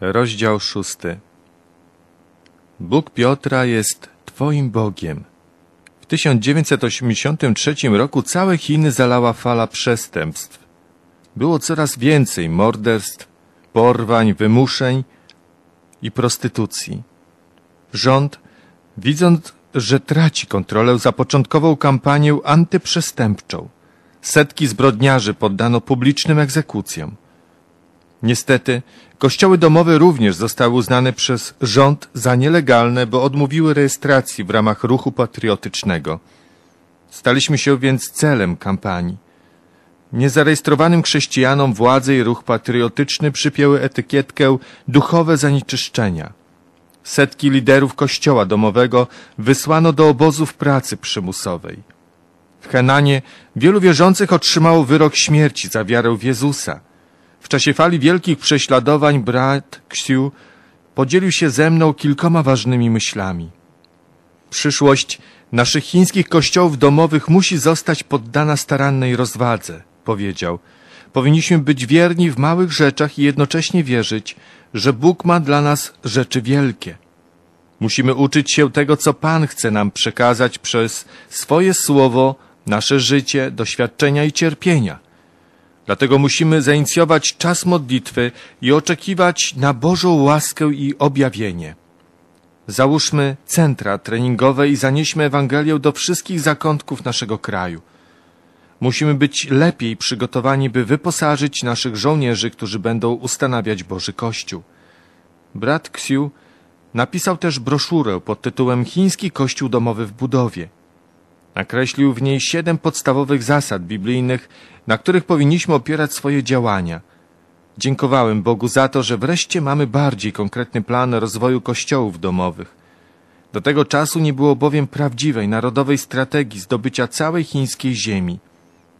Rozdział szósty. Bóg Piotra jest Twoim Bogiem. W 1983 roku całe Chiny zalała fala przestępstw. Było coraz więcej morderstw, porwań, wymuszeń i prostytucji. Rząd, widząc, że traci kontrolę, zapoczątkował kampanię antyprzestępczą. Setki zbrodniarzy poddano publicznym egzekucjom. Niestety, kościoły domowe również zostały uznane przez rząd za nielegalne, bo odmówiły rejestracji w ramach ruchu patriotycznego. Staliśmy się więc celem kampanii. Niezarejestrowanym chrześcijanom władze i ruch patriotyczny przypięły etykietkę duchowe zanieczyszczenia. Setki liderów kościoła domowego wysłano do obozów pracy przymusowej. W Henanie wielu wierzących otrzymało wyrok śmierci za wiarę w Jezusa. W czasie fali wielkich prześladowań brat Ksiu podzielił się ze mną kilkoma ważnymi myślami. Przyszłość naszych chińskich kościołów domowych musi zostać poddana starannej rozwadze, powiedział. Powinniśmy być wierni w małych rzeczach i jednocześnie wierzyć, że Bóg ma dla nas rzeczy wielkie. Musimy uczyć się tego, co Pan chce nam przekazać przez swoje słowo, nasze życie, doświadczenia i cierpienia. Dlatego musimy zainicjować czas modlitwy i oczekiwać na Bożą łaskę i objawienie. Załóżmy centra treningowe i zanieśmy Ewangelię do wszystkich zakątków naszego kraju. Musimy być lepiej przygotowani, by wyposażyć naszych żołnierzy, którzy będą ustanawiać Boży Kościół. Brat Ksiu napisał też broszurę pod tytułem Chiński Kościół Domowy w budowie. Nakreślił w niej siedem podstawowych zasad biblijnych, na których powinniśmy opierać swoje działania. Dziękowałem Bogu za to, że wreszcie mamy bardziej konkretny plan rozwoju kościołów domowych. Do tego czasu nie było bowiem prawdziwej narodowej strategii zdobycia całej chińskiej ziemi.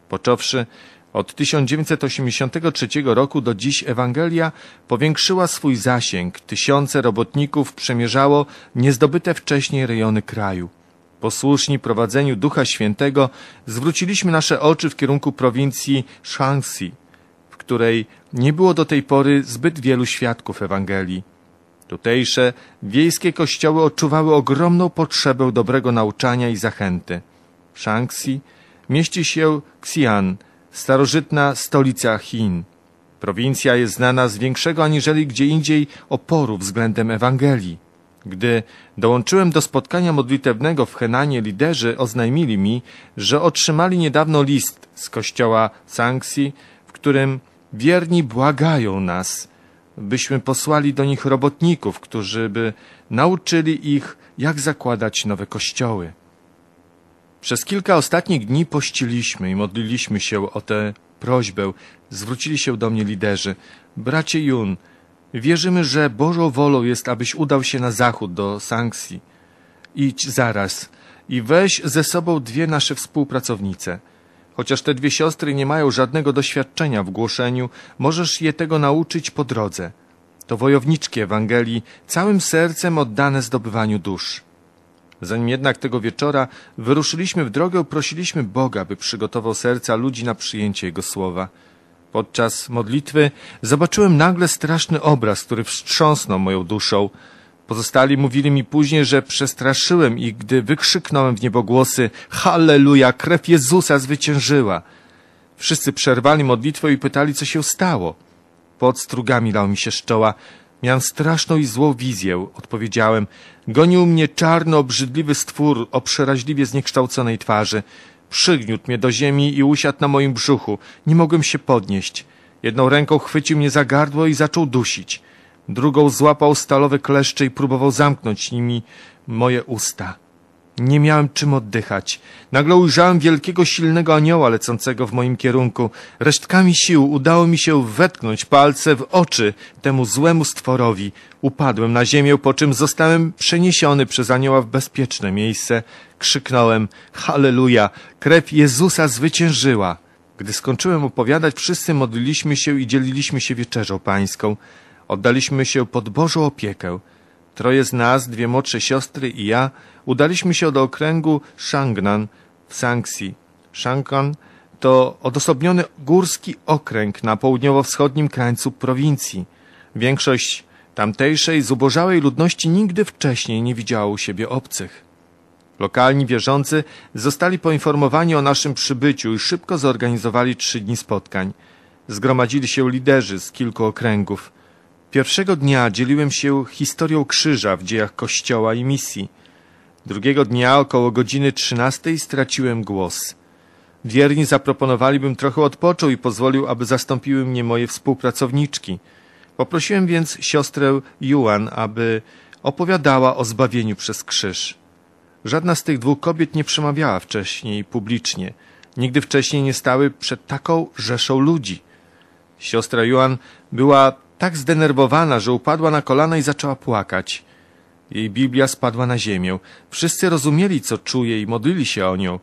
Począwszy od 1983 roku do dziś Ewangelia powiększyła swój zasięg. Tysiące robotników przemierzało niezdobyte wcześniej rejony kraju. Posłuszni prowadzeniu Ducha Świętego zwróciliśmy nasze oczy w kierunku prowincji Shaanxi, w której nie było do tej pory zbyt wielu świadków Ewangelii. Tutejsze wiejskie kościoły odczuwały ogromną potrzebę dobrego nauczania i zachęty. W Shaanxi mieści się Xi'an, starożytna stolica Chin. Prowincja jest znana z większego aniżeli gdzie indziej oporu względem Ewangelii. Gdy dołączyłem do spotkania modlitewnego w Henanie, liderzy oznajmili mi, że otrzymali niedawno list z kościoła Sanxi, w którym wierni błagają nas, byśmy posłali do nich robotników, którzy by nauczyli ich, jak zakładać nowe kościoły. Przez kilka ostatnich dni pościliśmy i modliliśmy się o tę prośbę. Zwrócili się do mnie liderzy. Bracie Jun, wierzymy, że Bożą wolą jest, abyś udał się na zachód do Sanksji. Idź zaraz i weź ze sobą dwie nasze współpracownice. Chociaż te dwie siostry nie mają żadnego doświadczenia w głoszeniu, możesz je tego nauczyć po drodze. To wojowniczki Ewangelii, całym sercem oddane zdobywaniu dusz. Zanim jednak tego wieczora wyruszyliśmy w drogę, prosiliśmy Boga, by przygotował serca ludzi na przyjęcie Jego słowa. Podczas modlitwy zobaczyłem nagle straszny obraz, który wstrząsnął moją duszą. Pozostali mówili mi później, że przestraszyłem ich, gdy wykrzyknąłem w niebogłosy Halleluja, krew Jezusa zwyciężyła. Wszyscy przerwali modlitwę i pytali, co się stało. Pod strugami lał mi się z czoła. Miałem straszną i złą wizję, odpowiedziałem. Gonił mnie czarno, obrzydliwy stwór o przeraźliwie zniekształconej twarzy. Przygniótł mnie do ziemi i usiadł na moim brzuchu. Nie mogłem się podnieść. Jedną ręką chwycił mnie za gardło i zaczął dusić. Drugą złapał stalowe kleszcze i próbował zamknąć nimi moje usta. Nie miałem czym oddychać. Nagle ujrzałem wielkiego, silnego anioła lecącego w moim kierunku. Resztkami sił udało mi się wetknąć palce w oczy temu złemu stworowi. Upadłem na ziemię, po czym zostałem przeniesiony przez anioła w bezpieczne miejsce. Krzyknąłem, Halleluja, krew Jezusa zwyciężyła. Gdy skończyłem opowiadać, wszyscy modliliśmy się i dzieliliśmy się wieczerzą pańską. Oddaliśmy się pod Bożą opiekę. Troje z nas, dwie młodsze siostry i ja, udaliśmy się do okręgu Shangnan w Sanxi. Shangnan to odosobniony górski okręg na południowo-wschodnim krańcu prowincji. Większość Tamtejszej zubożałej ludności nigdy wcześniej nie widziało u siebie obcych. Lokalni wierzący zostali poinformowani o naszym przybyciu i szybko zorganizowali trzy dni spotkań. Zgromadzili się liderzy z kilku okręgów. Pierwszego dnia dzieliłem się historią krzyża w dziejach Kościoła i misji. Drugiego dnia około godziny trzynastej straciłem głos. Wierni zaproponowali, bym trochę odpoczął i pozwolił, aby zastąpiły mnie moje współpracowniczki. Poprosiłem więc siostrę Juan, aby opowiadała o zbawieniu przez krzyż. Żadna z tych dwóch kobiet nie przemawiała wcześniej publicznie. Nigdy wcześniej nie stały przed taką rzeszą ludzi. Siostra Juan była tak zdenerwowana, że upadła na kolana i zaczęła płakać. Jej Biblia spadła na ziemię. Wszyscy rozumieli, co czuje i modlili się o nią.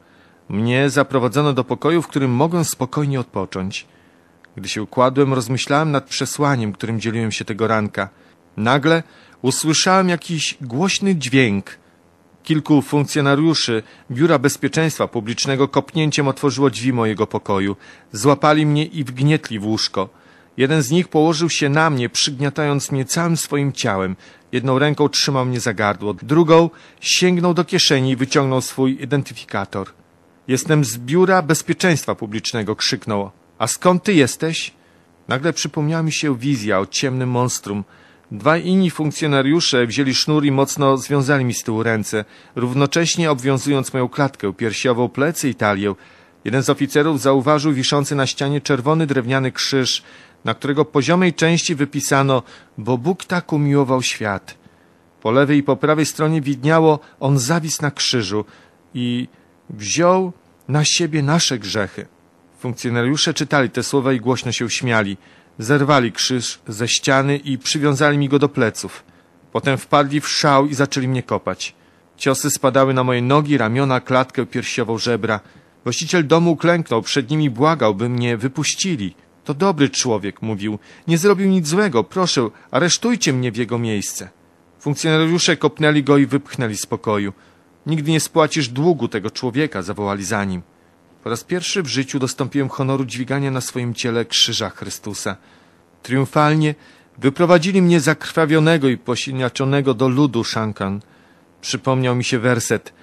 Mnie zaprowadzono do pokoju, w którym mogłem spokojnie odpocząć. Gdy się układłem, rozmyślałem nad przesłaniem, którym dzieliłem się tego ranka. Nagle usłyszałem jakiś głośny dźwięk. Kilku funkcjonariuszy Biura Bezpieczeństwa Publicznego kopnięciem otworzyło drzwi mojego pokoju. Złapali mnie i wgnietli w łóżko. Jeden z nich położył się na mnie, przygniatając mnie całym swoim ciałem. Jedną ręką trzymał mnie za gardło, drugą sięgnął do kieszeni i wyciągnął swój identyfikator. Jestem z Biura Bezpieczeństwa Publicznego, krzyknął. A skąd ty jesteś? Nagle przypomniała mi się wizja o ciemnym monstrum. Dwaj inni funkcjonariusze wzięli sznur i mocno związali mi z tyłu ręce, równocześnie obwiązując moją klatkę piersiową, plecy i talię. Jeden z oficerów zauważył wiszący na ścianie czerwony drewniany krzyż, na którego poziomej części wypisano Bo Bóg tak umiłował świat. Po lewej i po prawej stronie widniało On zawis na krzyżu i wziął na siebie nasze grzechy. Funkcjonariusze czytali te słowa i głośno się śmiali. Zerwali krzyż ze ściany i przywiązali mi go do pleców. Potem wpadli w szał i zaczęli mnie kopać. Ciosy spadały na moje nogi, ramiona, klatkę piersiową, żebra. Właściciel domu klęknął, przed nimi błagał, by mnie wypuścili. To dobry człowiek, mówił. Nie zrobił nic złego, proszę, aresztujcie mnie w jego miejsce. Funkcjonariusze kopnęli go i wypchnęli z pokoju. Nigdy nie spłacisz długu tego człowieka, zawołali za nim. Po raz pierwszy w życiu dostąpiłem honoru dźwigania na swoim ciele krzyża Chrystusa. Triumfalnie wyprowadzili mnie zakrwawionego i posiniaczonego do ludu Szankan. Przypomniał mi się werset,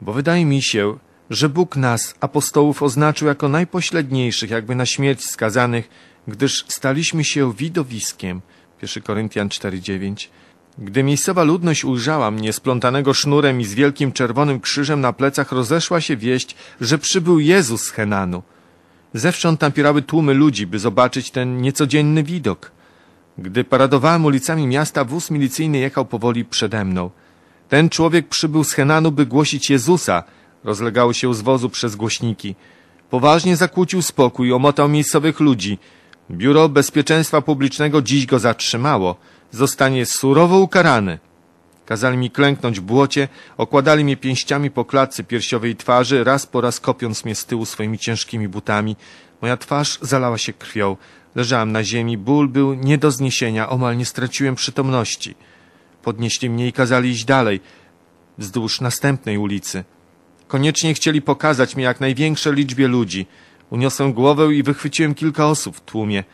bo wydaje mi się, że Bóg nas, apostołów, oznaczył jako najpośledniejszych, jakby na śmierć skazanych, gdyż staliśmy się widowiskiem. 1 Koryntian 4,9 Gdy miejscowa ludność ujrzała mnie splątanego sznurem i z wielkim czerwonym krzyżem na plecach, rozeszła się wieść, że przybył Jezus z Henanu. Zewsząd napierały tłumy ludzi, by zobaczyć ten niecodzienny widok. Gdy paradowałem ulicami miasta, wóz milicyjny jechał powoli przede mną. Ten człowiek przybył z Henanu, by głosić Jezusa – Rozlegały się z wozu przez głośniki. Poważnie zakłócił spokój, omotał miejscowych ludzi. Biuro Bezpieczeństwa Publicznego dziś go zatrzymało. Zostanie surowo ukarany. Kazali mi klęknąć w błocie, okładali mnie pięściami po klatce piersiowej twarzy, raz po raz kopiąc mnie z tyłu swoimi ciężkimi butami. Moja twarz zalała się krwią. Leżałem na ziemi, ból był nie do zniesienia, omal nie straciłem przytomności. Podnieśli mnie i kazali iść dalej, wzdłuż następnej ulicy. Koniecznie chcieli pokazać mnie jak największej liczbie ludzi. Uniosłem głowę i wychwyciłem kilka osób w tłumie.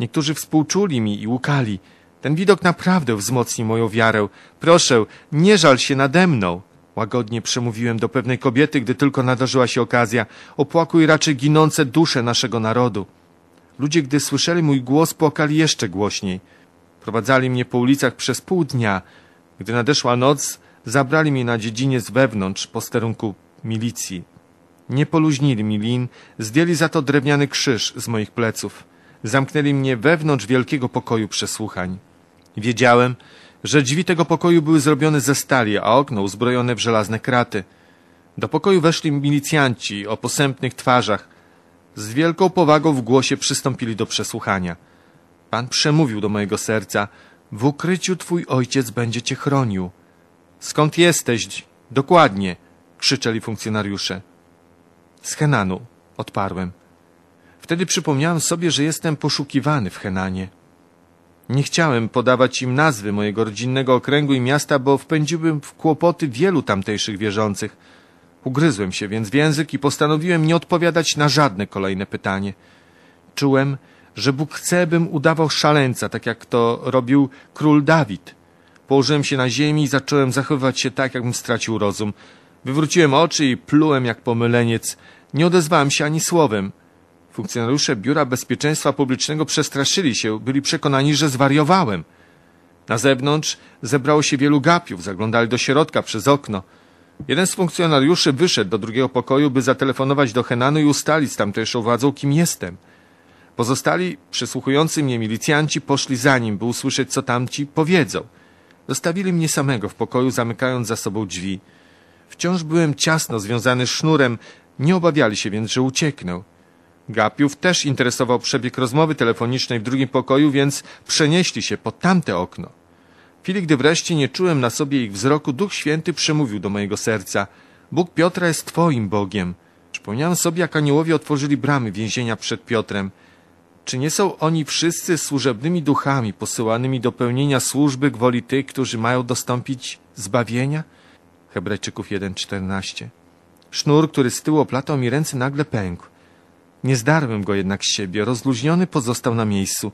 Niektórzy współczuli mi i łukali. Ten widok naprawdę wzmocni moją wiarę. Proszę, nie żal się nade mną. Łagodnie przemówiłem do pewnej kobiety, gdy tylko nadarzyła się okazja. Opłakuj raczej ginące dusze naszego narodu. Ludzie, gdy słyszeli mój głos, płakali jeszcze głośniej. Prowadzali mnie po ulicach przez pół dnia. Gdy nadeszła noc, zabrali mnie na dziedziniec wewnątrz posterunku milicji. Nie poluźnili mi lin, zdjęli za to drewniany krzyż z moich pleców. Zamknęli mnie wewnątrz wielkiego pokoju przesłuchań. Wiedziałem, że drzwi tego pokoju były zrobione ze stali, a okno uzbrojone w żelazne kraty. Do pokoju weszli milicjanci o posępnych twarzach. Z wielką powagą w głosie przystąpili do przesłuchania. Pan przemówił do mojego serca. W ukryciu twój ojciec będzie cię chronił. Skąd jesteś? Dokładnie krzyczeli funkcjonariusze. Z Henanu, odparłem. Wtedy przypomniałem sobie, że jestem poszukiwany w Henanie. Nie chciałem podawać im nazwy mojego rodzinnego okręgu i miasta, bo wpędziłbym w kłopoty wielu tamtejszych wierzących. Ugryzłem się więc w język i postanowiłem nie odpowiadać na żadne kolejne pytanie. Czułem, że Bóg chce, bym udawał szaleńca, tak jak to robił król Dawid. Położyłem się na ziemi i zacząłem zachowywać się tak, jakbym stracił rozum. Wywróciłem oczy i plułem jak pomyleniec. Nie odezwałem się ani słowem. Funkcjonariusze Biura Bezpieczeństwa Publicznego przestraszyli się, byli przekonani, że zwariowałem. Na zewnątrz zebrało się wielu gapiów, zaglądali do środka przez okno. Jeden z funkcjonariuszy wyszedł do drugiego pokoju, by zatelefonować do Henanu i ustalić z tamtejszą władzą, kim jestem. Pozostali, przysłuchujący mnie milicjanci, poszli za nim, by usłyszeć, co tamci powiedzą. Zostawili mnie samego w pokoju, zamykając za sobą drzwi. Wciąż byłem ciasno związany sznurem, nie obawiali się więc, że ucieknę. Gapiów też interesował przebieg rozmowy telefonicznej w drugim pokoju, więc przenieśli się pod tamte okno. W chwili, gdy wreszcie nie czułem na sobie ich wzroku, Duch Święty przemówił do mojego serca. Bóg Piotra jest Twoim Bogiem. Przypomniałem sobie, jak aniołowie otworzyli bramy więzienia przed Piotrem. Czy nie są oni wszyscy służebnymi duchami posyłanymi do pełnienia służby gwoli tych, którzy mają dostąpić zbawienia? Hebrajczyków 1,14 Sznur, który z tyłu oplatał mi ręce, nagle pękł. Nie zdarłem go jednak z siebie, rozluźniony pozostał na miejscu.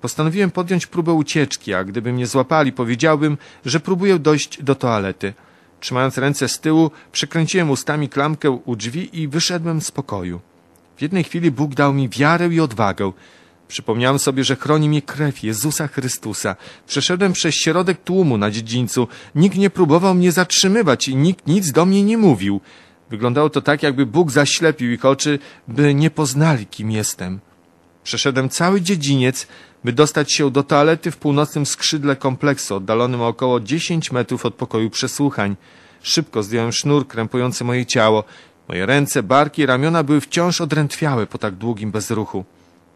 Postanowiłem podjąć próbę ucieczki, a gdyby mnie złapali, powiedziałbym, że próbuję dojść do toalety. Trzymając ręce z tyłu, przekręciłem ustami klamkę u drzwi i wyszedłem z pokoju. W jednej chwili Bóg dał mi wiarę i odwagę. Przypomniałem sobie, że chroni mnie krew Jezusa Chrystusa. Przeszedłem przez środek tłumu na dziedzińcu. Nikt nie próbował mnie zatrzymywać i nikt nic do mnie nie mówił. Wyglądało to tak, jakby Bóg zaślepił ich oczy, by nie poznali, kim jestem. Przeszedłem cały dziedziniec, by dostać się do toalety w północnym skrzydle kompleksu, oddalonym o około 10 metrów od pokoju przesłuchań. Szybko zdjąłem sznur krępujący moje ciało. Moje ręce, barki ramiona były wciąż odrętwiałe po tak długim bezruchu.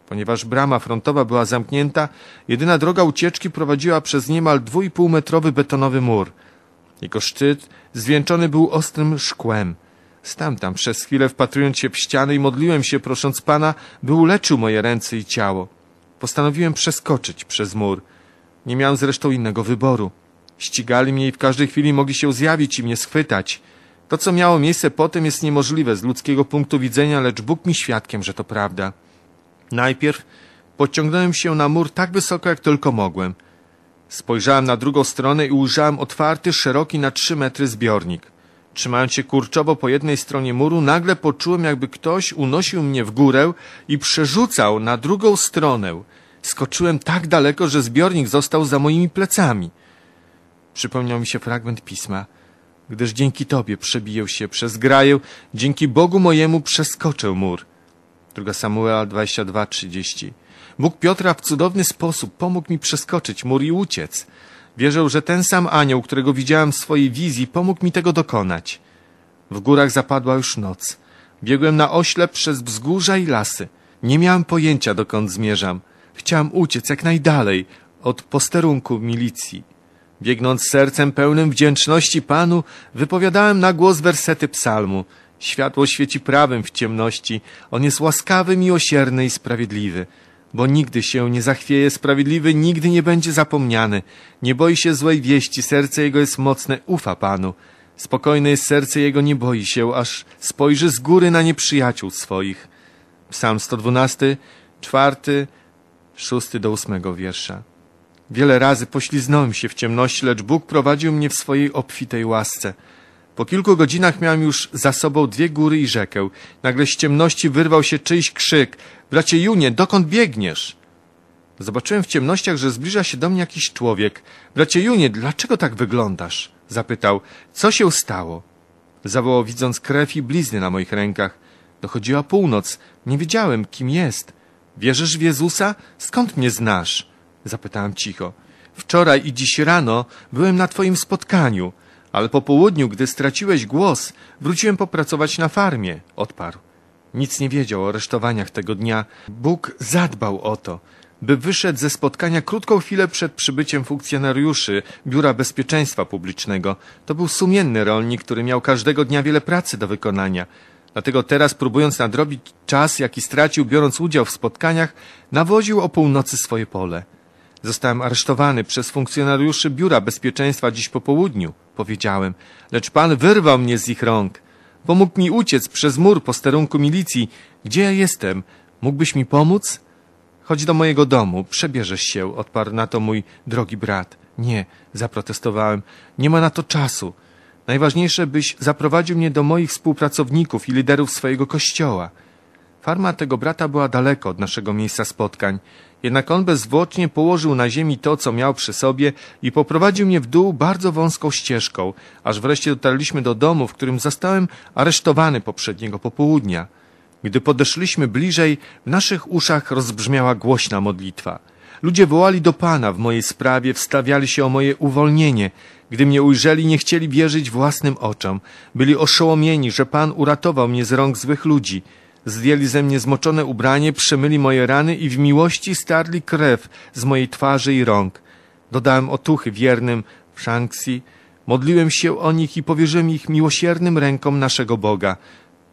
Ponieważ brama frontowa była zamknięta, jedyna droga ucieczki prowadziła przez niemal dwójpółmetrowy betonowy mur. Jego szczyt zwieńczony był ostrym szkłem. Stałem tam przez chwilę wpatrując się w ścianę i modliłem się, prosząc Pana, by uleczył moje ręce i ciało. Postanowiłem przeskoczyć przez mur. Nie miałem zresztą innego wyboru. Ścigali mnie i w każdej chwili mogli się zjawić i mnie schwytać. To, co miało miejsce potem, jest niemożliwe z ludzkiego punktu widzenia, lecz Bóg mi świadkiem, że to prawda. Najpierw podciągnąłem się na mur tak wysoko, jak tylko mogłem. Spojrzałem na drugą stronę i ujrzałem otwarty, szeroki na trzy metry zbiornik. Trzymając się kurczowo po jednej stronie muru, nagle poczułem, jakby ktoś unosił mnie w górę i przerzucał na drugą stronę. Skoczyłem tak daleko, że zbiornik został za moimi plecami. Przypomniał mi się fragment pisma. Gdyż dzięki Tobie przebiję się przez graję, dzięki Bogu mojemu przeskoczę mur. 2 Samuela 22:30. Bóg Piotra w cudowny sposób pomógł mi przeskoczyć mur i uciec. Wierzę, że ten sam anioł, którego widziałem w swojej wizji, pomógł mi tego dokonać. W górach zapadła już noc. Biegłem na oślep przez wzgórza i lasy. Nie miałem pojęcia, dokąd zmierzam. Chciałem uciec jak najdalej od posterunku milicji. Biegnąc sercem pełnym wdzięczności Panu, wypowiadałem na głos wersety psalmu. Światło świeci prawym w ciemności. On jest łaskawy, miłosierny i sprawiedliwy bo nigdy się nie zachwieje, sprawiedliwy nigdy nie będzie zapomniany. Nie boi się złej wieści, serce jego jest mocne, ufa Panu. Spokojne jest serce jego, nie boi się, aż spojrzy z góry na nieprzyjaciół swoich. Psalm 112, czwarty, szósty do ósmego wiersza. Wiele razy pośliznąłem się w ciemności, lecz Bóg prowadził mnie w swojej obfitej łasce. Po kilku godzinach miałem już za sobą dwie góry i rzekę. Nagle z ciemności wyrwał się czyjś krzyk. Bracie Junie, dokąd biegniesz? Zobaczyłem w ciemnościach, że zbliża się do mnie jakiś człowiek. Bracie Junie, dlaczego tak wyglądasz? Zapytał. Co się stało? Zawołał, widząc krew i blizny na moich rękach. Dochodziła północ. Nie wiedziałem, kim jest. Wierzysz w Jezusa? Skąd mnie znasz? Zapytałem cicho. Wczoraj i dziś rano byłem na twoim spotkaniu. Ale po południu, gdy straciłeś głos, wróciłem popracować na farmie, odparł. Nic nie wiedział o aresztowaniach tego dnia. Bóg zadbał o to, by wyszedł ze spotkania krótką chwilę przed przybyciem funkcjonariuszy Biura Bezpieczeństwa Publicznego. To był sumienny rolnik, który miał każdego dnia wiele pracy do wykonania. Dlatego teraz, próbując nadrobić czas, jaki stracił, biorąc udział w spotkaniach, nawoził o północy swoje pole. Zostałem aresztowany przez funkcjonariuszy Biura Bezpieczeństwa dziś po południu, powiedziałem, lecz pan wyrwał mnie z ich rąk. Pomógł mi uciec przez mur posterunku milicji. Gdzie ja jestem? Mógłbyś mi pomóc? Chodź do mojego domu, przebierzesz się, odparł na to mój drogi brat. Nie, zaprotestowałem, nie ma na to czasu. Najważniejsze, byś zaprowadził mnie do moich współpracowników i liderów swojego kościoła. Farma tego brata była daleko od naszego miejsca spotkań, jednak on bezzwłocznie położył na ziemi to, co miał przy sobie i poprowadził mnie w dół bardzo wąską ścieżką, aż wreszcie dotarliśmy do domu, w którym zostałem aresztowany poprzedniego popołudnia. Gdy podeszliśmy bliżej, w naszych uszach rozbrzmiała głośna modlitwa. Ludzie wołali do Pana w mojej sprawie, wstawiali się o moje uwolnienie. Gdy mnie ujrzeli, nie chcieli wierzyć własnym oczom. Byli oszołomieni, że Pan uratował mnie z rąk złych ludzi. Zdjęli ze mnie zmoczone ubranie, przemyli moje rany i w miłości starli krew z mojej twarzy i rąk. Dodałem otuchy wiernym w Shanxi, modliłem się o nich i powierzyłem ich miłosiernym rękom naszego Boga.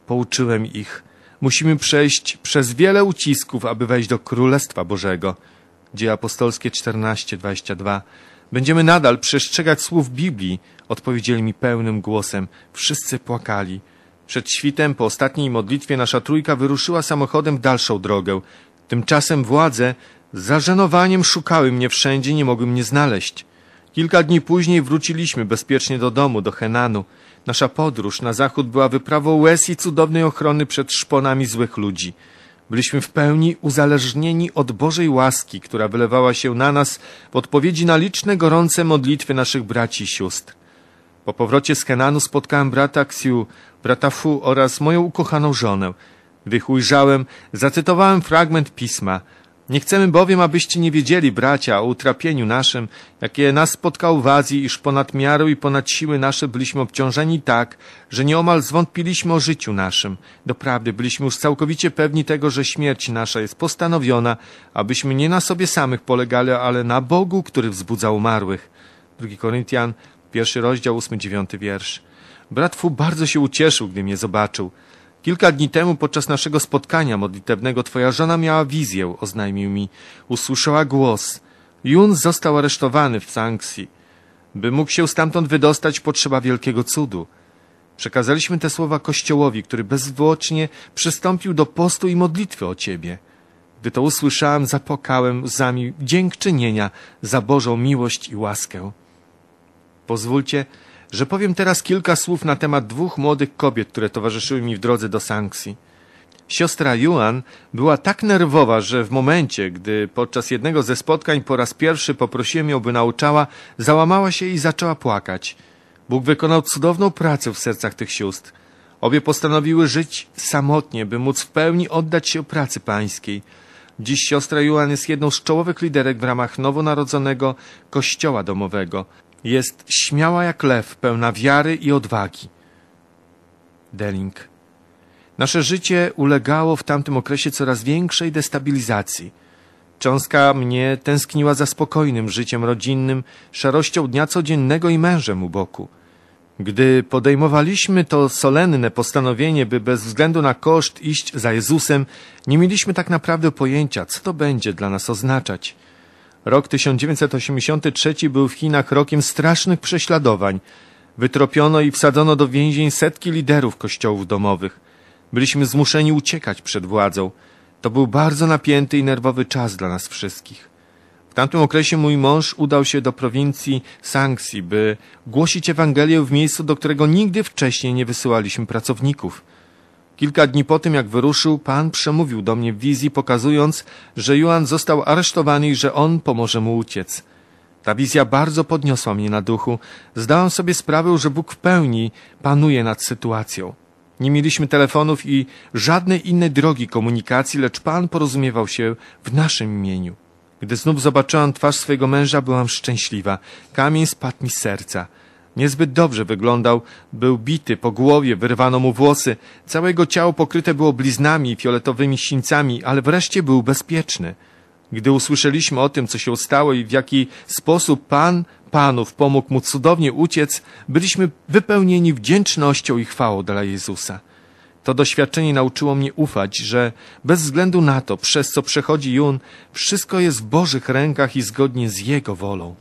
Pouczyłem ich. Musimy przejść przez wiele ucisków, aby wejść do Królestwa Bożego. Dzieje apostolskie 14:22. Będziemy nadal przestrzegać słów Biblii, odpowiedzieli mi pełnym głosem. Wszyscy płakali. Przed świtem, po ostatniej modlitwie, nasza trójka wyruszyła samochodem w dalszą drogę. Tymczasem władze z zażenowaniem szukały mnie wszędzie, nie mogły mnie znaleźć. Kilka dni później wróciliśmy bezpiecznie do domu, do Henanu. Nasza podróż na zachód była wyprawą łez i cudownej ochrony przed szponami złych ludzi. Byliśmy w pełni uzależnieni od Bożej łaski, która wylewała się na nas w odpowiedzi na liczne gorące modlitwy naszych braci i sióstr. Po powrocie z Kenanu spotkałem brata Ksiu, brata Fu oraz moją ukochaną żonę. Gdy ujrzałem, zacytowałem fragment pisma. Nie chcemy bowiem, abyście nie wiedzieli, bracia, o utrapieniu naszym, jakie nas spotkało w Azji, iż ponad miarę i ponad siły nasze byliśmy obciążeni tak, że nieomal zwątpiliśmy o życiu naszym. Doprawdy byliśmy już całkowicie pewni tego, że śmierć nasza jest postanowiona, abyśmy nie na sobie samych polegali, ale na Bogu, który wzbudza umarłych. 2 Koryntian, pierwszy rozdział, ósmy, dziewiąty wiersz. Brat Fu bardzo się ucieszył, gdy mnie zobaczył. Kilka dni temu podczas naszego spotkania modlitewnego twoja żona miała wizję, oznajmił mi. Usłyszała głos. Jun został aresztowany w Sanksi. By mógł się stamtąd wydostać, potrzeba wielkiego cudu. Przekazaliśmy te słowa Kościołowi, który bezzwłocznie przystąpił do postu i modlitwy o Ciebie. Gdy to usłyszałem, zapokałem łzami dziękczynienia za Bożą miłość i łaskę. Pozwólcie, że powiem teraz kilka słów na temat dwóch młodych kobiet, które towarzyszyły mi w drodze do sankcji. Siostra Yuan była tak nerwowa, że w momencie, gdy podczas jednego ze spotkań po raz pierwszy poprosiłem ją, by nauczała, załamała się i zaczęła płakać. Bóg wykonał cudowną pracę w sercach tych sióstr. Obie postanowiły żyć samotnie, by móc w pełni oddać się pracy pańskiej. Dziś siostra Yuan jest jedną z czołowych liderek w ramach nowonarodzonego kościoła domowego. Jest śmiała jak lew, pełna wiary i odwagi. Deling. Nasze życie ulegało w tamtym okresie coraz większej destabilizacji. Cząstka mnie tęskniła za spokojnym życiem rodzinnym, szarością dnia codziennego i mężem u boku. Gdy podejmowaliśmy to solenne postanowienie, by bez względu na koszt iść za Jezusem, nie mieliśmy tak naprawdę pojęcia, co to będzie dla nas oznaczać. Rok 1983 był w Chinach rokiem strasznych prześladowań. Wytropiono i wsadzono do więzień setki liderów kościołów domowych. Byliśmy zmuszeni uciekać przed władzą. To był bardzo napięty i nerwowy czas dla nas wszystkich. W tamtym okresie mój mąż udał się do prowincji Sanxi, by głosić Ewangelię w miejscu, do którego nigdy wcześniej nie wysyłaliśmy pracowników. Kilka dni po tym, jak wyruszył, Pan przemówił do mnie w wizji, pokazując, że Juan został aresztowany i że on pomoże mu uciec. Ta wizja bardzo podniosła mnie na duchu. Zdałam sobie sprawę, że Bóg w pełni panuje nad sytuacją. Nie mieliśmy telefonów i żadnej innej drogi komunikacji, lecz Pan porozumiewał się w naszym imieniu. Gdy znów zobaczyłam twarz swojego męża, byłam szczęśliwa. Kamień spadł mi z serca. Niezbyt dobrze wyglądał, był bity, po głowie wyrwano mu włosy, całe jego ciało pokryte było bliznami i fioletowymi sińcami, ale wreszcie był bezpieczny. Gdy usłyszeliśmy o tym, co się stało i w jaki sposób Pan Panów pomógł mu cudownie uciec, byliśmy wypełnieni wdzięcznością i chwałą dla Jezusa. To doświadczenie nauczyło mnie ufać, że bez względu na to, przez co przechodzi Jun, wszystko jest w Bożych rękach i zgodnie z Jego wolą.